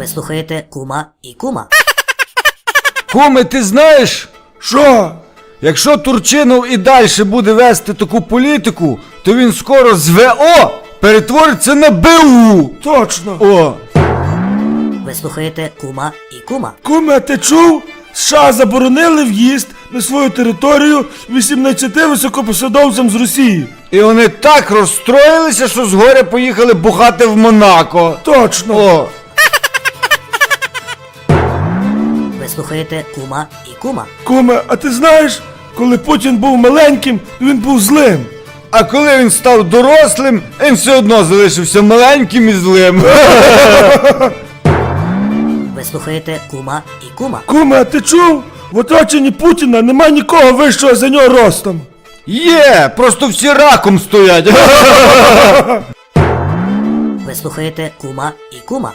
Ви слухаєте кума і кума. Куме, ти знаєш, Що? якщо Турчинов і далі буде вести таку політику, то він скоро з ВО перетвориться на БУ. Точно. О, Ви слухаєте кума і кума. Куме, ти чув? США заборонили в'їзд на свою територію 18 високопосадовцям з Росії. і вони так розстроїлися, що згоря поїхали бухати в Монако. Точно. О, слухаєте кума і кума. Куме, а ти знаєш, коли Путін був маленьким, він був злим. а коли він став дорослим, він все одно залишився маленьким і злим. Ви слухаєте кума і кума. Куме, а ти чув? В оточенні Путіна нема нікого вищого за нього ростом. Є, просто всі раком стоять. Ви слухаєте кума і кума.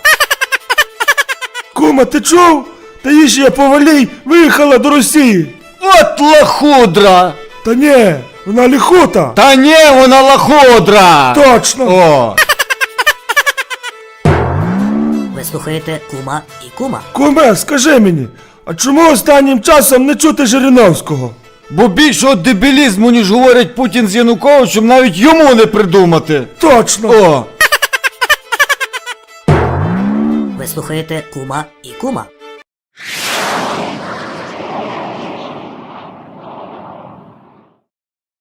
Куме, ти чув? Таїшія Повалій виїхала до Росії. От лахудра! Та ні, вона ліхута. Та ні, вона лахудра! Точно. О, Ви слухаєте кума і кума. Куме, скажи мені, а чому останнім часом не чути Жириновського? бо більшого дебілізму, ніж говорить Путін з Януковичем, навіть йому не придумати. Точно. О, Ви слухаєте кума і кума. Yeah.